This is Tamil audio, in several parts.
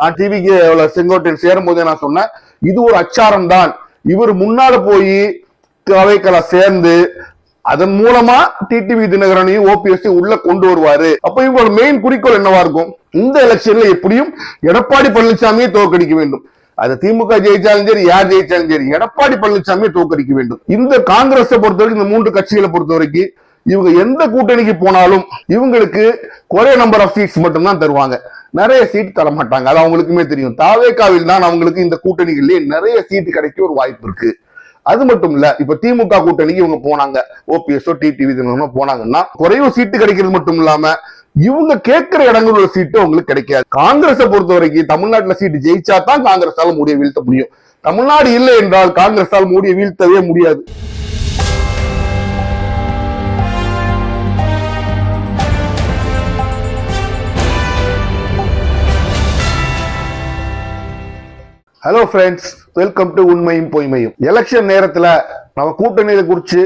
நான் டிவிக்கு செங்கோட்டையில் சேரும் போதே நான் சொன்னேன் இது ஒரு அச்சாரம் தான் இவர் முன்னால போய் அவைக்களை சேர்ந்து அதன் மூலமா டிடிவி தினகரனையும் ஓபிஎஸ் உள்ள கொண்டு வருவாரு. அப்ப இவங்களோட மெயின் குறிக்கோள் என்னவா இருக்கும்? இந்த எலெக்ஷன்ல எப்படியும் எடப்பாடி பழனிசாமியை தோற்கடிக்க வேண்டும். அது திமுக ஜெயிச்சாலும் சரி யார் ஜெயிச்சாலும் சரி எடப்பாடி பழனிசாமியை தோற்கடிக்க வேண்டும். இந்த காங்கிரஸை பொறுத்தவரைக்கும் இந்த மூன்று கட்சிகளை பொறுத்த வரைக்கும் இவங்க எந்த கூட்டணிக்கு போனாலும் இவங்களுக்கு குறைய நம்பர் ஆஃப் சீட்ஸ் மட்டும்தான் தருவாங்க. நிறைய சீட் தர மாட்டாங்க அது அவங்களுக்குமே தெரியும். தாவேக்காவில் தான் அவங்களுக்கு இந்த கூட்டணிகள்லயே நிறைய சீட்டு கிடைக்க ஒரு வாய்ப்பு இருக்கு. அது மட்டும் இல்ல இப்ப திமுக கூட்டணிக்கு இவங்க போனாங்க. ஓபிஎஸ்ஓ டிடிவி போனாங்கன்னா குறைவு சீட்டு கிடைக்கிறது மட்டும் இல்லாம இவங்க கேட்கிற இடங்களோட சீட்டு அவங்களுக்கு கிடைக்காது. காங்கிரஸை பொறுத்த வரைக்கும் தமிழ்நாட்டுல சீட்டு ஜெயிச்சா தான் காங்கிரஸால மூடிய வீழ்த்த முடியும். தமிழ்நாடு இல்லை என்றால் காங்கிரஸால் மூடிய வீழ்த்தவே முடியாது. ஹலோ ஃப்ரெண்ட்ஸ் வெல்கம் டு உண்மையும் பொய்மையும். எலெக்ஷன் நேரத்துல நம்ம கூட்டணியை குறிச்சு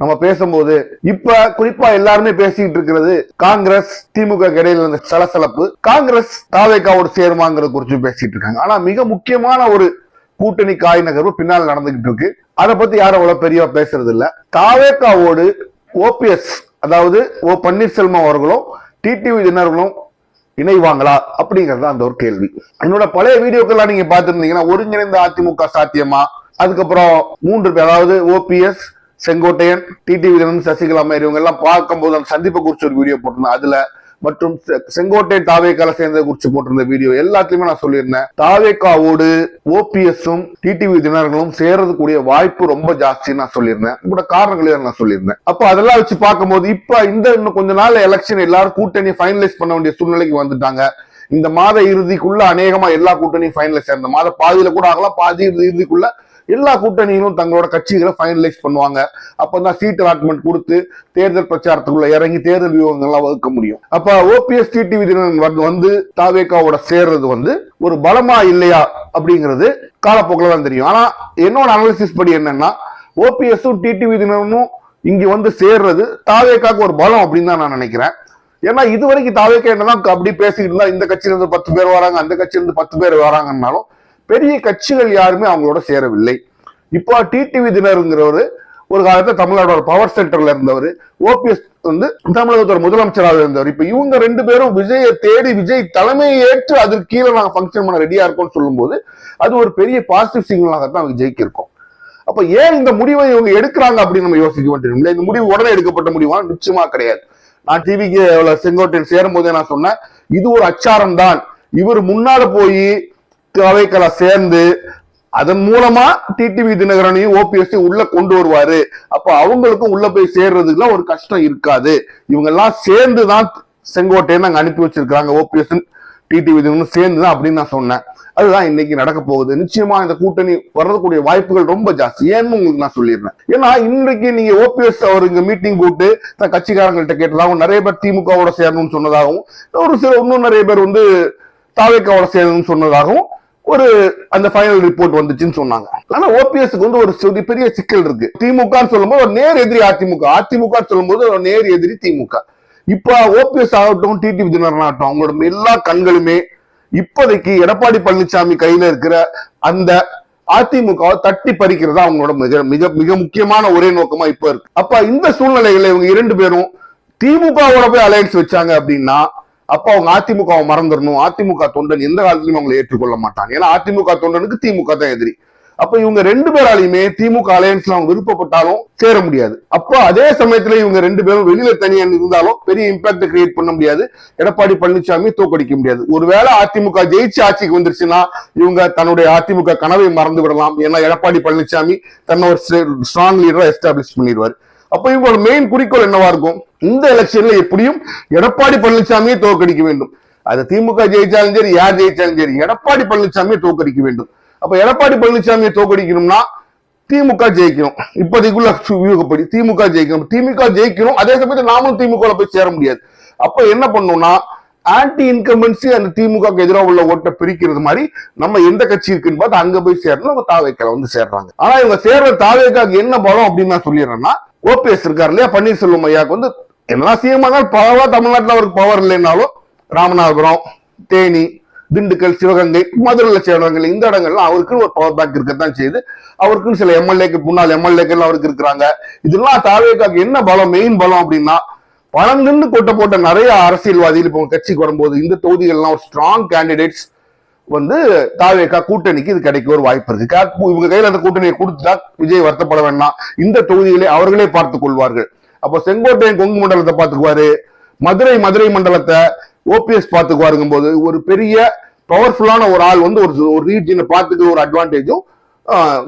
நம்ம பேசும்போது இப்ப குறிப்பா எல்லாருமே பேசிக்கிட்டு இருக்கிறது காங்கிரஸ் திமுக இடையில இருந்த சலசலப்பு. காங்கிரஸ் தாவேக்காவோடு சேருமாங்கிறத குறிச்சு பேசிட்டு இருக்காங்க. ஆனா மிக முக்கியமான ஒரு கூட்டணி காய் நகர்வு பின்னால் நடந்துகிட்டு இருக்கு. அதை பத்தி யாரும் அவ்வளவு பெரியவா பேசுறது இல்ல. தாவேக்காவோடு ஓபிஎஸ் அதாவது ஓ பன்னீர்செல்வம் அவர்களும் டிடிவி தினர்களும் இணைவாங்களா அப்படிங்கறது அந்த ஒரு கேள்வி. என்னோட பழைய வீடியோக்கெல்லாம் நீங்க பார்த்திருந்தீங்கன்னா ஒருங்கிணைந்த அதிமுக சாத்தியமா? அதுக்கப்புறம் மூன்று பேர் அதாவது ஓபிஎஸ் செங்கோட்டையன் டிடிவி சசிகலா மாதிரி இவங்க எல்லாம் பார்க்கும்போது அந்த சந்திப்பை குறிச்சு ஒரு வீடியோ போட்டிருந்தேன். அதுல மற்றும் செ- தாவேக்கால சேர்ந்த குறிச்சு போட்டிருந்த வீடியோ எல்லாத்துலயுமே நான் சொல்லியிருந்தேன். தாவேக்காவோடு ஓபிஎஸும் டிடிவி தினர்களும் சேரதுக்கூடிய வாய்ப்பு ரொம்ப ஜாஸ்தின்னு நான் சொல்லியிருந்தேன். கூட காரணங்களையும் நான் சொல்லியிருந்தேன். அப்ப அதெல்லாம் வச்சு பார்க்கும்போது இப்ப இந்த இன்னும் கொஞ்ச நாள் எலெக்ஷன் எல்லாரும் கூட்டணி ஃபைனலைஸ் பண்ண வேண்டிய சூழ்நிலைக்கு வந்துட்டாங்க. இந்த மாத இறுதிக்குள்ள அநேகமா எல்லா கூட்டணியும் ஃபைனலைஸ் இந்த மாத பாதியில கூட ஆகலாம். பாதி இறுதி- இறுதிக்குள்ள எல்லா கூட்டணிகளும் தங்களோட கட்சிகளை ஃபைனலைஸ் பண்ணுவாங்க. அப்பதான் சீட் அலாட்மெண்ட் கொடுத்து தேர்தல் பிரச்சாரத்துக்குள்ள இறங்கி தேர்தல் வியூகங்கள்லாம் வகுக்க முடியும். அப்ப ஓபிஎஸ் டிடி விதினன் வந்து தாவேக்காவோட சேர்றது வந்து ஒரு பலமா இல்லையா அப்படிங்கிறது காலப்போக்கில் தான் தெரியும். ஆனா என்னோட அனாலிசிஸ் படி என்னன்னா ஓபிஎஸும் டிடி விதினரும் இங்க வந்து சேர்றது தாவேக்காக்கு ஒரு பலம் அப்படின்னு தான் நான் நினைக்கிறேன். ஏன்னா இது வரைக்கும் தாவேக்கா என்னதான் அப்படி பேசிக்கிட்டு இருந்தா இந்த கட்சியில இருந்து பத்து பேர் வராங்க அந்த கட்சியில இருந்து பத்து பேர் வராங்கன்னாலும் பெரிய கட்சிகள் யாருமே அவங்களோட சேரவில்லை. இப்போ டிடிவி தினருங்கிறவர் ஒரு காலத்துல தமிழ்நாடோட பவர் சென்டர்ல இருந்தவர் ஓபிஎஸ் வந்து தமிழகத்தோட முதலமைச்சராக இருந்தவர். இப்ப இவங்க ரெண்டு பேரும் விஜயை தேடி விஜய் தலைமையை ஏற்று அதற்கு கீழே நாங்க ஃபங்க்ஷன் பண்ண ரெடியா இருக்கோம்னு சொல்லும்போது அது ஒரு பெரிய பாசிட்டிவ் சிக்னலாக தான் அவங்க ஜெயிக்கிருக்கோம் அப்ப ஏன் இந்த முடிவை இவங்க எடுக்கிறாங்க அப்படின்னு நம்ம யோசிக்க வேண்டியது இல்லை இந்த முடிவு உடனே எடுக்கப்பட்ட முடிவா நிச்சயமா கிடையாது. நான் டிவிக்கு செங்கோட்டையில் சேரும் போதே நான் சொன்னேன் இது ஒரு அச்சாரம் தான். இவர் முன்னால போய் அவைக்களை சேர்ந்து அதன் மூலமா டிடிவி தினகரனையும் ஓபிஎஸ் உள்ள கொண்டு வருவாரு. அப்ப அவங்களுக்கும் உள்ள போய் சேர்றதுக்குலாம் ஒரு கஷ்டம் இருக்காது. இவங்க எல்லாம் சேர்ந்து தான் செங்கோட்டையை நாங்க அனுப்பி வச்சிருக்காங்க ஓபிஎஸ் டிடிவி தினகரன் சேர்ந்து தான் அப்படின்னு நான் சொன்னேன். அதுதான் இன்னைக்கு நடக்க போகுது. நிச்சயமா இந்த கூட்டணி வரக்கூடிய வாய்ப்புகள் ரொம்ப ஜாஸ்தி. ஏன்னு உங்களுக்கு நான் சொல்லிடுறேன். ஏன்னா இன்றைக்கு நீங்க ஓபிஎஸ் அவர் இங்க மீட்டிங் போட்டு தன் கட்சிக்காரங்கள்ட்ட கேட்டதாகவும் நிறைய பேர் திமுகவோட சேரணும்னு சொன்னதாகவும் ஒரு சில இன்னும் நிறைய பேர் வந்து தாவேக்காவோட சேரணும்னு சொன்னதாகவும் ஒரு அந்த ஃபைனல் ரிப்போர்ட் வந்துச்சுன்னு சொன்னாங்க. ஆனா ஓபிஎஸ்க்கு வந்து ஒரு சிறு பெரிய சிக்கல் இருக்கு. திமுக சொல்லும்போது ஒரு நேர் எதிரி அதிமுக. அதிமுக சொல்லும்போது ஒரு நேர் எதிரி திமுக. இப்ப ஓபிஎஸ் ஆகட்டும் டிடிவி தினகரன் ஆகட்டும் அவங்களோட எல்லா கண்களுமே இப்போதைக்கு எடப்பாடி பழனிசாமி கையில இருக்கிற அந்த அதிமுகவை தட்டி பறிக்கிறதா அவங்களோட மிக மிக மிக முக்கியமான ஒரே நோக்கமா இப்ப இருக்கு. அப்ப இந்த சூழ்நிலைகளை இவங்க இரண்டு பேரும் திமுகவோட போய் அலையன்ஸ் வச்சாங்க அப்படின்னா அப்ப அவங்க அதிமுகவை மறந்துடணும். அதிமுக தொண்டன் எந்த காலத்திலும் அவங்களை ஏற்றுக்கொள்ள மாட்டாங்க. ஏன்னா அதிமுக தொண்டனுக்கு திமுக தான் எதிரி. அப்ப இவங்க ரெண்டு பேராலையுமே திமுக அலையன்ஸ்ல அவங்க விருப்பப்பட்டாலும் சேர முடியாது. அப்போ அதே சமயத்துல இவங்க ரெண்டு பேரும் வெளியில தனியா இருந்தாலும் பெரிய இம்பாக்ட் கிரியேட் பண்ண முடியாது. எடப்பாடி பழனிசாமி தோக்கடிக்க முடியாது. ஒருவேளை அதிமுக ஜெயிச்சு ஆட்சிக்கு வந்துருச்சுன்னா இவங்க தன்னுடைய அதிமுக கனவை மறந்து விடலாம் ஏன்னா எடப்பாடி பழனிசாமி தன்னை ஒரு ஸ்ட்ராங் லீடரா எஸ்டாப்ளிஷ் பண்ணிடுவார். அப்ப இவங்களோட மெயின் குறிக்கோள் என்னவா இருக்கும்? இந்த எலெக்ஷன்ல எப்படியும் எடப்பாடி பழனிசாமியை தோற்கடிக்க வேண்டும். அது திமுக ஜெயிச்சாலும் சரி யார் ஜெயிச்சாலும் சரி எடப்பாடி பழனிசாமியை தோற்கடிக்க வேண்டும். அப்ப எடப்பாடி பழனிசாமியை தோற்கடிக்கணும்னா திமுக ஜெயிக்கணும். இப்போதைக்குள்ள வியூகப்படி திமுக ஜெயிக்கணும். திமுக ஜெயிக்கணும். அதே சமயத்தில் நாமளும் திமுக போய் சேர முடியாது. அப்ப என்ன பண்ணணும்னா ஆன்டி இன்கம்பன்சி அந்த திமுக எதிராக உள்ள ஓட்டை பிரிக்கிறது மாதிரி நம்ம எந்த கட்சி இருக்குன்னு பார்த்து அங்க போய் சேரணும் நம்ம தாவேக்கால வந்து சேர்றாங்க. ஆனா இவங்க சேர்ற தாவேக்காக்கு என்ன பலம் அப்படின்னு நான் சொல்லிடுறேன்னா ஓபிஎஸ் இருக்காரு இல்லையா? பன்னீர்செல்வம் ஐயாக்கு வந்து என்ன சிஎம் இருந்தாலும் பவரா தமிழ்நாட்டில் அவருக்கு பவர் இல்லைன்னாலும் ராமநாதபுரம் தேனி திண்டுக்கல் சிவகங்கை மதுரையில் சில இந்த இடங்கள்லாம் அவருக்கு ஒரு பவர் பேக் இருக்கத்தான் செய்யுது. அவருக்குன்னு சில எம்எல்ஏக்கு முன்னாள் எம்எல்ஏக்கள் அவருக்கு இருக்கிறாங்க. இதெல்லாம் தாவேக்காக்கு என்ன பலம் மெயின் பலம் அப்படின்னா பணங்கள்னு கொட்ட போட்ட நிறைய அரசியல்வாதிகள் இப்போ கட்சிக்கு வரும்போது இந்த தொகுதிகள்லாம் ஒரு ஸ்ட்ராங் கேண்டிடேட்ஸ் வந்து தாவேக்கா கூட்டணிக்கு இது கிடைக்க ஒரு வாய்ப்பு இருக்கு. இவங்க கையில் அந்த கூட்டணியை கொடுத்துட்டா விஜய் வருத்தப்பட வேண்டாம். இந்த தொகுதிகளை அவர்களே பார்த்துக் கொள்வார்கள். அப்போ செங்கோட்டையன் கொங்கு மண்டலத்தை பார்த்துக்குவாரு. மதுரை மதுரை மண்டலத்தை ஓபிஎஸ் பார்த்துக்குவாருங்கும் போது ஒரு பெரிய பவர்ஃபுல்லான ஒரு ஆள் வந்து ஒரு ஒரு ரீஜனை பார்த்துக்கிற ஒரு அட்வான்டேஜும்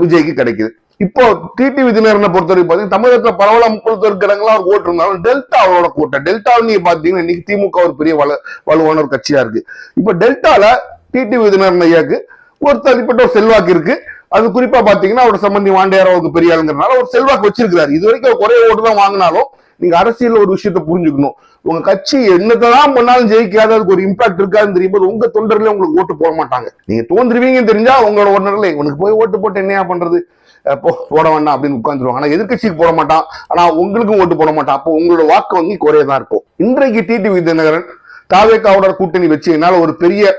விஜய்க்கு கிடைக்குது. இப்போ டிடி தினகரனை பொறுத்தவரைக்கும் பார்த்தீங்கன்னா தமிழகத்துல பரவலா முப்பது இருக்கிறவங்களா ஒரு ஓட்டு இருந்தாலும் டெல்டா அவரோட கூட்டம். டெல்டாவில் நீங்க பாத்தீங்கன்னா இன்னைக்கு திமுக ஒரு பெரிய வலு வலுவான ஒரு கட்சியா இருக்கு. இப்போ டெல்டால டிடி விதினர் ஐயாக்கு ஒரு தனிப்பட்ட ஒரு செல்வாக்கு இருக்கு. அது குறிப்பா பாத்தீங்கன்னா அவரோட சம்பந்தி வாண்டையார் அவருக்கு பெரிய ஆளுங்கிறனால ஒரு செல்வாக்கு வச்சிருக்கிறாரு. இது வரைக்கும் அவர் குறைய ஓட்டு தான் வாங்கினாலும் நீங்க அரசியல் ஒரு விஷயத்தை புரிஞ்சுக்கணும். உங்க கட்சி என்னதான் பண்ணாலும் ஜெயிக்காத அதுக்கு ஒரு இம்பாக்ட் இருக்காதுன்னு தெரியும் போது உங்க தொண்டர்களே உங்களுக்கு ஓட்டு போட மாட்டாங்க. நீங்க தோன்றுவீங்கன்னு தெரிஞ்சா உங்களோட ஒன்னர்ல உனக்கு போய் ஓட்டு போட்டு என்னையா பண்றது? போட வேண்டாம் அப்படின்னு உட்காந்துருவாங்க ஆனா எதிர்க்கட்சிக்கு போட மாட்டான். ஆனா உங்களுக்கும் ஓட்டு போட மாட்டான். அப்போ உங்களோட வாக்கு வங்கி குறையதான் இருக்கும். இன்றைக்கு டிடிவி தினகரன் தாவேக்காவோட கூட்டணி வச்சு என்னால ஒரு பெரிய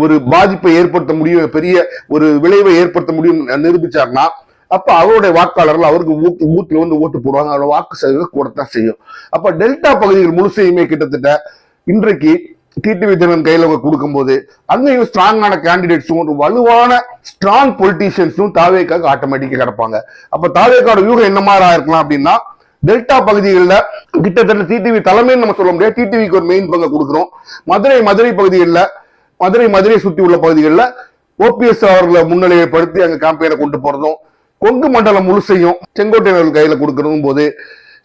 ஒரு பாதிப்பை ஏற்படுத்த முடியும் பெரிய ஒரு விளைவை ஏற்படுத்த முடியும் நிரூபிச்சார்னா அப்ப அவருடைய வாக்காளர்கள் அவருக்கு ஊத்து- ஊத்துல வந்து ஓட்டு போடுவாங்க. அவரோட வாக்கு சதவீதம் கூடத்தான் செய்யும். அப்ப டெல்டா பகுதிகள் முழுசையுமே கிட்டத்தட்ட இன்றைக்கு டிடிவி விஜயன் கையில் அவங்க கொடுக்கும்போது அங்கேயும் ஸ்ட்ராங்கான கேண்டிடேட்ஸும் ஒரு வலுவான ஸ்ட்ராங் பொலிட்டீஷியன்ஸும் தாவேக்காக ஆட்டோமேட்டிக்காக கிடப்பாங்க. அப்போ தாவேக்காவோட வியூகம் என்ன மாதிரி ஆயிருக்கலாம் அப்படின்னா டெல்டா பகுதிகளில் கிட்டத்தட்ட டிடிவி தலைமைன்னு நம்ம சொல்ல முடியாது. டிடிவிக்கு ஒரு மெயின் பங்கை கொடுக்குறோம். மதுரை மதுரை பகுதிகளில் மதுரை மதுரை சுற்றி உள்ள பகுதிகளில் ஓபிஎஸ் அவர்களை முன்னிலைப்படுத்தி அங்கே கேம்பெயினை கொண்டு போகிறதும் கொங்கு மண்டலம் முழுசையும் செங்கோட்டையர்கள் கையில் கொடுக்கறதும் போது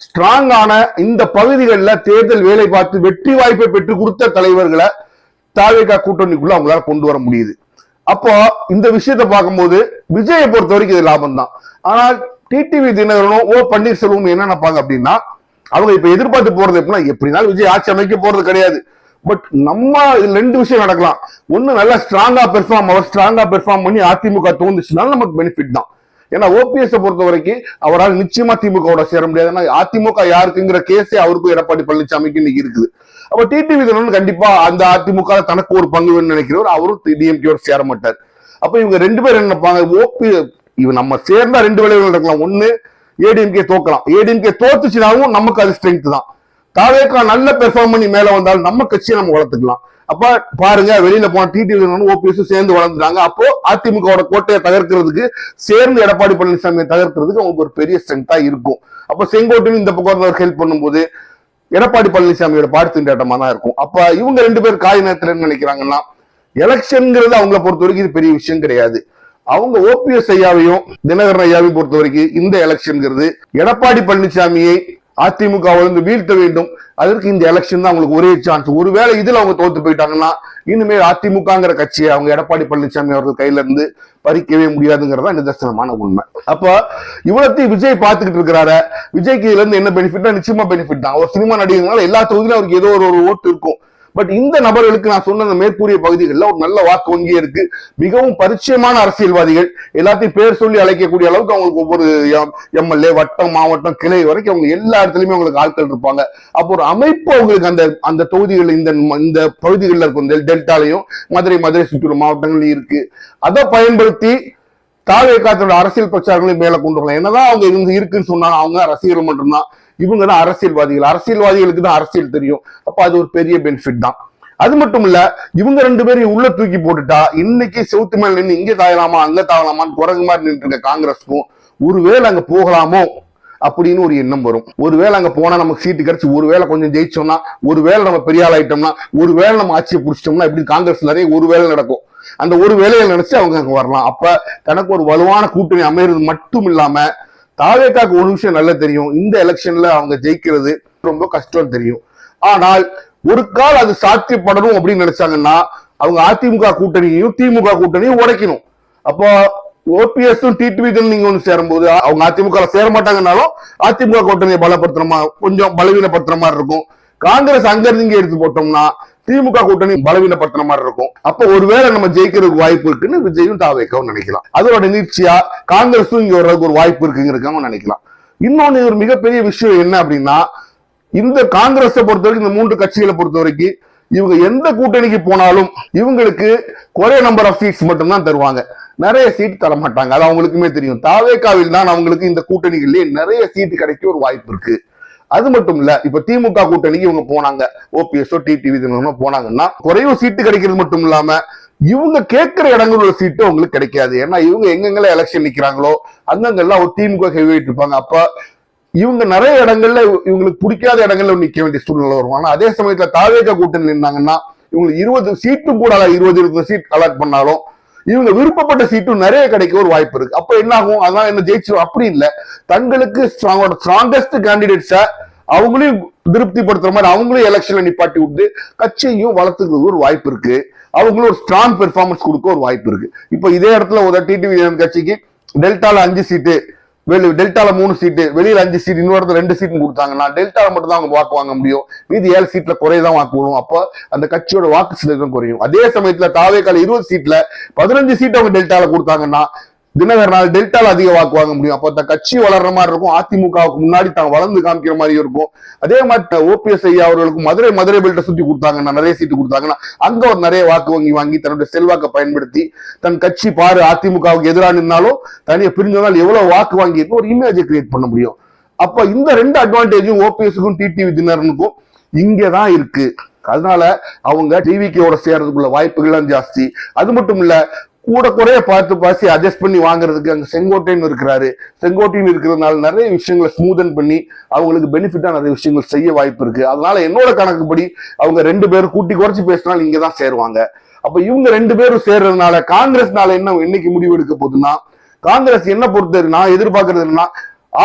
ஸ்ட்ராங்கான இந்த பகுதிகளில் தேர்தல் வேலை பார்த்து வெற்றி வாய்ப்பை பெற்று கொடுத்த தலைவர்களை தாவேகா கூட்டணிக்குள்ள அவங்களால கொண்டு வர முடியுது. அப்போ இந்த விஷயத்தை பார்க்கும்போது விஜயை பொறுத்த வரைக்கும் இது லாபம் தான் ஆனால் டிடிவி தினகரனும் ஓ பன்னீர்செல்வம் என்ன நினைப்பாங்க அப்படின்னா அவங்க இப்ப எதிர்பார்த்து போறது எப்படின்னா எப்படினாலும் விஜய் ஆட்சி அமைக்க போறது கிடையாது. பட் நம்ம இதுல ரெண்டு விஷயம் நடக்கலாம். ஒன்னு நல்லா ஸ்ட்ராங்கா பெர்ஃபார்ம் அவர் ஸ்ட்ராங்கா பெர்ஃபார்ம் பண்ணி அதிமுக தோந்துச்சுனாலும் நமக்கு பெனிஃபிட் தான். ஏன்னா ஓபிஎஸ் பொறுத்த வரைக்கும் அவரால் நிச்சயமா திமுகவோட சேர முடியாது. ஏன்னா அதிமுக யாருக்குங்கிற கேஸே அவருக்கும் எடப்பாடி பழனிசாமிக்கு இன்னைக்கு இருக்குது. அப்ப டிடிவி தினம் கண்டிப்பா அந்த அதிமுக தனக்கு ஒரு பங்கு நினைக்கிறவர் அவரும் டிஎம்கேயோட சேர மாட்டார். அப்ப இவங்க ரெண்டு பேரும் என்ன நினைப்பாங்க ஓபி இவ நம்ம சேர்ந்தா ரெண்டு விளைவுகள் நடக்கலாம். ஒண்ணு ஏடிஎம்கே தோக்கலாம். ஏடிஎம்கே தோத்துச்சுனாலும் நமக்கு அது ஸ்ட்ரென்த் தான். தாவேக்கா நல்ல பெர்ஃபார்ம் பண்ணி மேல வந்தாலும் நம்ம கட்சியை நம்ம வளர்த்துக்கலாம். அப்ப பாருங்க வெளியில போன டிடிவி ஓபிஎஸ் சேர்ந்து வளர்ந்துட்டாங்க. அப்போ அதிமுகவோட கோட்டையை தகர்க்கிறதுக்கு சேர்ந்து எடப்பாடி பழனிசாமியை தகர்க்கிறதுக்கு அவங்களுக்கு ஒரு பெரிய ஸ்ட்ரென்த்தா இருக்கும். அப்ப செங்கோட்டையும் இந்த பக்கம் இருந்தவர் ஹெல்ப் பண்ணும்போது எடப்பாடி பழனிசாமியோட பாடு திண்டாட்டமா தான் இருக்கும். அப்ப இவங்க ரெண்டு பேர் காய் நேரத்துல என்ன நினைக்கிறாங்கன்னா எலெக்ஷன்ங்கிறது அவங்கள பொறுத்த வரைக்கும் இது பெரிய விஷயம் கிடையாது. அவங்க ஓபிஎஸ் ஐயாவையும் தினகரன் ஐயாவையும் பொறுத்த வரைக்கும் இந்த எலெக்ஷன்ங்கிறது எடப்பாடி பழனிசாமியை அதிமுக வந்து வீழ்த்த வேண்டும். அதற்கு இந்த எலெக்ஷன் தான் அவங்களுக்கு ஒரே சான்ஸ் ஒருவேளை இதுல அவங்க தோத்து போயிட்டாங்கன்னா இனிமேல் அதிமுகங்கிற கட்சியை அவங்க எடப்பாடி பழனிசாமி அவர்கள் கையில இருந்து பறிக்கவே முடியாதுங்கிறதா நிதர்சனமான உண்மை. அப்ப இவ்வளத்தையும் விஜய் பார்த்துக்கிட்டு இருக்கிறாரு. விஜய்க்கு இதுல இருந்து என்ன பெனிஃபிட்னா நிச்சயமா பெனிஃபிட் தான். ஒரு சினிமா நடிகர்னால எல்லா தொகுதியிலும் அவருக்கு ஏதோ ஒரு ஒரு ஓட்டு இருக்கும். பட் இந்த நபர்களுக்கு நான் சொன்ன அந்த மேற்கூறிய பகுதிகளில் ஒரு நல்ல வாக்கு வங்கி இருக்கு. மிகவும் பரிச்சயமான அரசியல்வாதிகள். எல்லாத்தையும் பேர் சொல்லி அழைக்கக்கூடிய அளவுக்கு அவங்களுக்கு ஒவ்வொரு எம்எல்ஏ வட்டம் மாவட்டம் கிளை வரைக்கும் அவங்க எல்லா இடத்துலயுமே அவங்களுக்கு ஆட்கள் இருப்பாங்க. அப்போ ஒரு அமைப்பு அவங்களுக்கு அந்த அந்த தொகுதிகளில் இந்த இந்த பகுதிகளில் இருக்கும் டெல்டாலையும் மதுரை மதுரை சுற்றுலா மாவட்டங்களையும் இருக்கு. அதை பயன்படுத்தி தாவே காத்தோட அரசியல் பிரச்சாரங்களையும் மேல கொண்டு வரலாம். என்னதான் அவங்க இருந்து இருக்குன்னு சொன்னாங்க அவங்க ரசிகர்கள் மட்டும்தான். இவங்க தான் அரசியல்வாதிகள். அரசியல்வாதிகளுக்கு தான் அரசியல் தெரியும். அப்ப அது ஒரு பெரிய பெனிஃபிட் தான். அது மட்டும் இல்ல இவங்க ரெண்டு பேரையும் உள்ள தூக்கி போட்டுட்டா இன்னைக்கு செவுத்து மேல நின்று இங்கே தாயலாமா அங்க தாயலாமான்னு குரங்கு மாதிரி நின்று இருக்க காங்கிரஸ்க்கும் ஒருவேளை அங்க போகலாமோ அப்படின்னு ஒரு எண்ணம் வரும். ஒருவேளை அங்க போனா நமக்கு சீட்டு கிடைச்சி ஒருவேளை கொஞ்சம் ஜெயிச்சோம்னா ஒருவேளை நம்ம பெரிய ஆள் ஆயிட்டோம்னா ஒருவேளை நம்ம ஆட்சியை பிடிச்சிட்டோம்னா இப்படி காங்கிரஸ் நிறைய ஒருவேளை நடக்கும். அந்த ஒரு வேலையை நினைச்சு அவங்க அங்க வரலாம். அப்ப தனக்கு ஒரு வலுவான கூட்டணி அமையிறது மட்டும் இல்லாம தாவேக்காக்கு ஒரு விஷயம் நல்லா தெரியும். இந்த எலெக்ஷன்ல அவங்க ஜெயிக்கிறது ரொம்ப கஷ்டம் தெரியும். ஆனால் ஒரு கால் அது சாத்தியப்படணும் அப்படின்னு நினைச்சாங்கன்னா அவங்க அதிமுக கூட்டணியையும் திமுக கூட்டணியும் உடைக்கணும். அப்போ ஓபிஎஸும் டிடிவி நீங்க ஒன்று சேரும்போது அவங்க அதிமுக சேர மாட்டாங்கன்னாலும் அதிமுக கூட்டணியை பலப்படுத்துற மாதிரி கொஞ்சம் பலவீனப்படுத்துற மாதிரி இருக்கும். காங்கிரஸ் அங்கிருந்து இங்கே எடுத்து போட்டோம்னா திமுக கூட்டணி பலவீனப்படுத்துற மாதிரி இருக்கும். அப்ப ஒருவேளை நம்ம ஜெயிக்கிறதுக்கு வாய்ப்பு இருக்குன்னு விஜயும் தாவேக்கவும் நினைக்கலாம். அதோட நிகழ்ச்சியா காங்கிரஸும் இங்க வர்றதுக்கு ஒரு வாய்ப்பு இருக்குங்கிறதுக்காக நினைக்கலாம். இன்னொன்னு ஒரு மிகப்பெரிய விஷயம் என்ன அப்படின்னா இந்த காங்கிரஸை பொறுத்த வரைக்கும் இந்த மூன்று கட்சிகளை பொறுத்த வரைக்கும் இவங்க எந்த கூட்டணிக்கு போனாலும் இவங்களுக்கு குறைய நம்பர் ஆஃப் சீட்ஸ் மட்டும்தான் தருவாங்க. நிறைய சீட் தர மாட்டாங்க. அது அவங்களுக்குமே தெரியும். தாவேக்காவில் தான் அவங்களுக்கு இந்த கூட்டணிகள்லயே நிறைய சீட் கிடைக்க ஒரு வாய்ப்பு இருக்கு. அது மட்டும் இல்ல இப்ப திமுக கூட்டணிக்கு இவங்க போனாங்க ஓபிஎஸ்ஓ டிடிவி போனாங்கன்னா குறைவு சீட்டு கிடைக்கிறது மட்டும் இல்லாம இவங்க கேட்கிற இடங்களோட சீட்டு அவங்களுக்கு கிடைக்காது. ஏன்னா இவங்க எங்கெங்கெல்லாம் எலெக்ஷன் நிக்கிறாங்களோ அங்கங்கெல்லாம் ஒரு திமுக ஹெவிட்டு இருப்பாங்க. அப்ப இவங்க நிறைய இடங்கள்ல இவங்களுக்கு பிடிக்காத இடங்கள்ல நிக்க வேண்டிய சூழ்நிலை வரும். ஆனா அதே சமயத்துல தாவேக கூட்டணி நின்னாங்கன்னா இவங்களுக்கு இருபது சீட்டும் கூட இருபது இருபது சீட் அலாட் பண்ணாலும் இவங்க விருப்பப்பட்ட சீட்டும் நிறைய கிடைக்க ஒரு வாய்ப்பு இருக்கு. அப்ப என்ன ஆகும் அதான் என்ன ஜெயிச்சிடும் அப்படி இல்லை. தங்களுக்கு ஸ்ட்ராங்கஸ்ட் கேண்டிடேட்ஸ அவங்களையும் திருப்திப்படுத்துற மாதிரி அவங்களையும் எலெக்ஷன்ல நிப்பாட்டி விட்டு கட்சியையும் வளர்த்துக்கிறதுக்கு ஒரு வாய்ப்பு இருக்கு. அவங்களும் ஒரு ஸ்ட்ராங் பெர்ஃபார்மன்ஸ் கொடுக்க ஒரு வாய்ப்பு இருக்கு. இப்ப இதே இடத்துல ஒரு டிடிவி கட்சிக்கு டெல்டால அஞ்சு சீட்டு வெளி டெல்டால மூணு சீட்டு வெளியில அஞ்சு சீட் இன்னொரு ரெண்டு சீட் கொடுத்தாங்கன்னா டெல்டால மட்டும் தான் அவங்க வாக்கு வாங்க முடியும். மீதி ஏழு சீட்ல குறையதான் வாக்கு வரும் அப்போ அந்த கட்சியோட வாக்கு சதவீதம் குறையும். அதே சமயத்துல தாவேக்கால இருபது சீட்ல பதினஞ்சு சீட் அவங்க டெல்டால கொடுத்தாங்கன்னா தினகரனால் டெல்டால அதிக வாக்கு வாங்க முடியும். அப்போ அந்த கட்சி வளர்ற மாதிரி இருக்கும். அதிமுகவுக்கு முன்னாடி தான் வளர்ந்து காமிக்கிற மாதிரி இருக்கும். அதே மாதிரி ஓபிஎஸ் ஐயா அவர்களுக்கு மதுரை மதுரை பெல்ட்டை சுத்தி கொடுத்தாங்கன்னா நிறைய சீட்டு கொடுத்தாங்கன்னா அங்க ஒரு நிறைய வாக்கு வங்கி வாங்கி தன்னுடைய செல்வாக்கை பயன்படுத்தி தன் கட்சி பாரு அதிமுகவுக்கு எதிராக நின்னாலும் தனியா பிரிஞ்சதால் எவ்வளவு வாக்கு வாங்கி ஒரு இமேஜை கிரியேட் பண்ண முடியும். அப்ப இந்த ரெண்டு அட்வான்டேஜும் ஓபிஎஸ்க்கும் டிடிவி தினரனுக்கும் இங்கதான் இருக்கு. அதனால அவங்க டிவிக்கோட சேர்றதுக்குள்ள வாய்ப்புகள்லாம் ஜாஸ்தி. அது மட்டும் இல்ல கூட குறைய பார்த்து பார்த்து அட்ஜஸ்ட் பண்ணி வாங்குறதுக்கு அங்கே செங்கோட்டைன்னு இருக்கிறாரு. செங்கோட்டைன்னு இருக்கிறதுனால நிறைய விஷயங்களை ஸ்மூதன் பண்ணி அவங்களுக்கு பெனிஃபிட்டாக நிறைய விஷயங்கள் செய்ய வாய்ப்பு இருக்கு. அதனால என்னோட கணக்குப்படி அவங்க ரெண்டு பேரும் கூட்டி குறைச்சி பேசினாலும் இங்கே தான் சேருவாங்க. அப்போ இவங்க ரெண்டு பேரும் சேர்றதுனால காங்கிரஸ்னால என்ன என்னைக்கு முடிவு எடுக்க போகுதுன்னா காங்கிரஸ் என்ன பொறுத்தது? நான் எதிர்பார்க்கறது என்னன்னா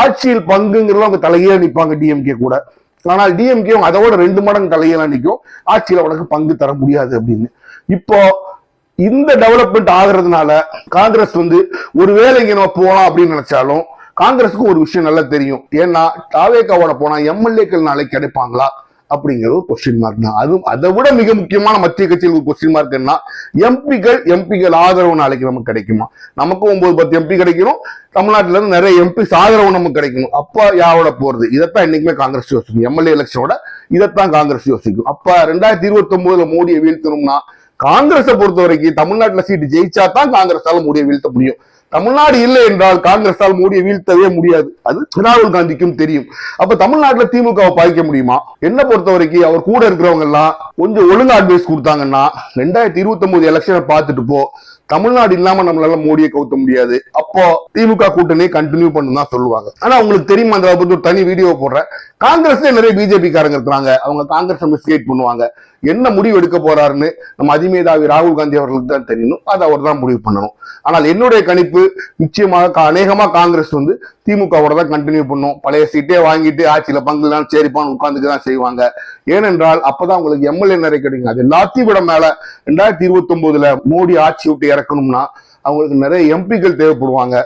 ஆட்சியில் பங்குங்கிறதுல அவங்க தலையே நிற்பாங்க டிஎம்கே கூட. ஆனால் டிஎம்கே அதோட ரெண்டு மடங்கு தலையெல்லாம் நிற்கும் ஆட்சியில் உனக்கு பங்கு தர முடியாது அப்படின்னு. இப்போ இந்த டெவலப்மெண்ட் ஆகுறதுனால காங்கிரஸ் வந்து ஒருவேளை இங்க நம்ம போகலாம் அப்படின்னு நினைச்சாலும் காங்கிரஸுக்கு ஒரு விஷயம் நல்லா தெரியும். ஏன்னா தாவேக்காவோட போனா எம்எல்ஏக்கள் நாளைக்கு கிடைப்பாங்களா? அப்படிங்கிறது ஒரு கொஸ்டின் மார்க் தான். அதுவும் அதை விட மிக முக்கியமான மத்திய கட்சியில் ஒரு கொஸ்டின் மார்க் என்ன எம்பிக்கள் எம்பிக்கள் ஆதரவு நாளைக்கு நமக்கு கிடைக்குமா? நமக்கும் ஒன்பது பத்து எம்பி கிடைக்கணும். தமிழ்நாட்டில இருந்து நிறைய எம்பிஸ் ஆதரவு நமக்கு கிடைக்கணும். அப்ப யாரோட போறது? இதைத்தான் என்னைக்குமே காங்கிரஸ் யோசிக்கும். எம்எல்ஏ எலெக்ஷனோட இதைத்தான் காங்கிரஸ் யோசிக்கும். அப்ப ரெண்டாயிரத்தி இருபத்தி ஒன்பதுல மோடியை வீழ்த்தணும்னா காங்கிரஸை பொறுத்த வரைக்கும் தமிழ்நாட்டுல சீட்டு ஜெயிச்சா தான் காங்கிரஸால மோடியை வீழ்த்த முடியும். தமிழ்நாடு இல்லை என்றால் காங்கிரஸால் மோடியை வீழ்த்தவே முடியாது. அது ராகுல் காந்திக்கும் தெரியும். அப்ப தமிழ்நாட்டுல திமுகவை பாய்க்க முடியுமா? என்ன பொறுத்த வரைக்கும் அவர் கூட இருக்கிறவங்க எல்லாம் கொஞ்சம் ஒழுங்கா அட்வைஸ் கொடுத்தாங்கன்னா ரெண்டாயிரத்தி இருபத்தி ஒன்பது எலெக்ஷனை பார்த்துட்டு போ. தமிழ்நாடு இல்லாம நம்மளால மோடியை கவுத்த முடியாது. அப்போ திமுக கூட்டணி கண்டினியூ பண்ணு தான் சொல்லுவாங்க. ஆனா உங்களுக்கு தெரியுமா அந்த பத்தி ஒரு தனி வீடியோ போடுறேன். காங்கிரஸ்ல நிறைய பிஜேபி காரங்க இருக்கிறாங்க. அவங்க காங்கிரஸ் மிஸ்கேட் பண்ணுவாங்க. என்ன முடிவு எடுக்க போறாருன்னு நம்ம அதிமேதாவி ராகுல் காந்தி அவர்களுக்கு தான் தெரியணும். அதை அவர் தான் முடிவு பண்ணணும். ஆனால் என்னுடைய கணிப்பு நிச்சயமாக அநேகமாக காங்கிரஸ் வந்து திமுகவோட தான் கண்டினியூ பண்ணும். பழைய சீட்டே வாங்கிட்டு ஆட்சியில் பங்குலாம் சரிப்பான்னு உட்காந்துக்கு தான் செய்வாங்க. ஏனென்றால் அப்பதான் உங்களுக்கு எம்எல்ஏ நிறைய கிடைக்கும். அது எல்லாத்தையும் விட மேல ரெண்டாயிரத்தி இருபத்தி ஒன்பதுல மோடி ஆட்சி விட்டு இறக்கணும்னா அவங்களுக்கு நிறைய எம்பிக்கள் தேவைப்படுவாங்க.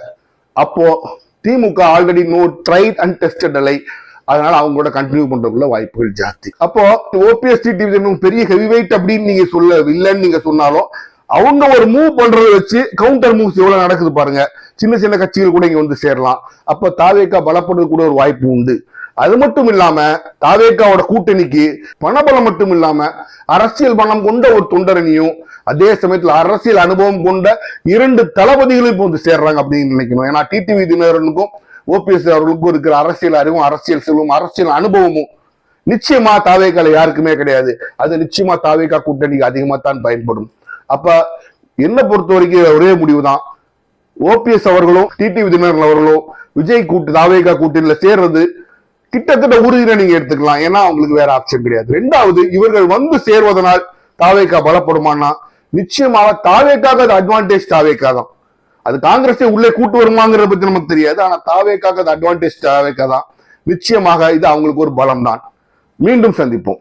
அப்போ திமுக already no tried and tested ally. அதனால அவங்களோட கண்டினியூ பண்றதுக்குள்ள வாய்ப்புகள் ஜாஸ்தி. அப்போ ஓபிஎஸ் டிவிஷன் பெரிய ஹெவி வெயிட் அப்படின்னு நீங்க சொல்ல இல்லைன்னு நீங்க சொன்னாலும் அவங்க ஒரு மூவ் பண்றதை வச்சு கவுண்டர் மூவ்ஸ் எவ்வளவு நடக்குது பாருங்க. சின்ன சின்ன கட்சிகள் கூட இங்க வந்து சேரலாம். அப்ப தாவேக்கா பலப்படுறது கூட ஒரு வாய்ப்பு உண்டு. அது மட்டும் இல்லாம தாவேக்காவோட கூட்டணிக்கு பணபலம் மட்டும் இல்லாம அரசியல் பணம் கொண்ட ஒரு தொண்டரணியும் அதே சமயத்தில் அரசியல் அனுபவம் கொண்ட இரண்டு தளபதிகளும் இப்போ வந்து சேர்றாங்க அப்படின்னு நினைக்கணும். ஏன்னா டிடிவி தினகரனுக்கும் ஓபிஎஸ் அவர்களுக்கும் இருக்கிற அரசியல் அறிவும் அரசியல் செல்வம் அரசியல் அனுபவமும் நிச்சயமா தாவேக்கால யாருக்குமே கிடையாது. அது நிச்சயமா தாவேக்கா கூட்டணிக்கு அதிகமா தான் பயன்படும். அப்ப என்ன பொறுத்த வரைக்கும் ஒரே முடிவு தான் ஓபிஎஸ் அவர்களும் டிடிவி தினகரன் அவர்களும் விஜய் கூட்டு தாவேகா கூட்டணியில சேர்றது கிட்டத்தட்ட உறுதியில நீங்க எடுத்துக்கலாம். ஏன்னா அவங்களுக்கு வேற ஆப்ஷன் கிடையாது. ரெண்டாவது இவர்கள் வந்து சேர்வதனால் தாவேக்கா பலப்படுமானா நிச்சயமாக தாவேக்காக அது அட்வான்டேஜ் தாவேக்கா தான் அது காங்கிரஸை உள்ளே கூட்டு வருமாங்கிறத பத்தி நமக்கு தெரியாது. ஆனா தாவேக்காக அது அட்வான்டேஜ் தாவேக்கா தான். நிச்சயமாக இது அவங்களுக்கு ஒரு பலம் தான் மீண்டும் சந்திப்போம்.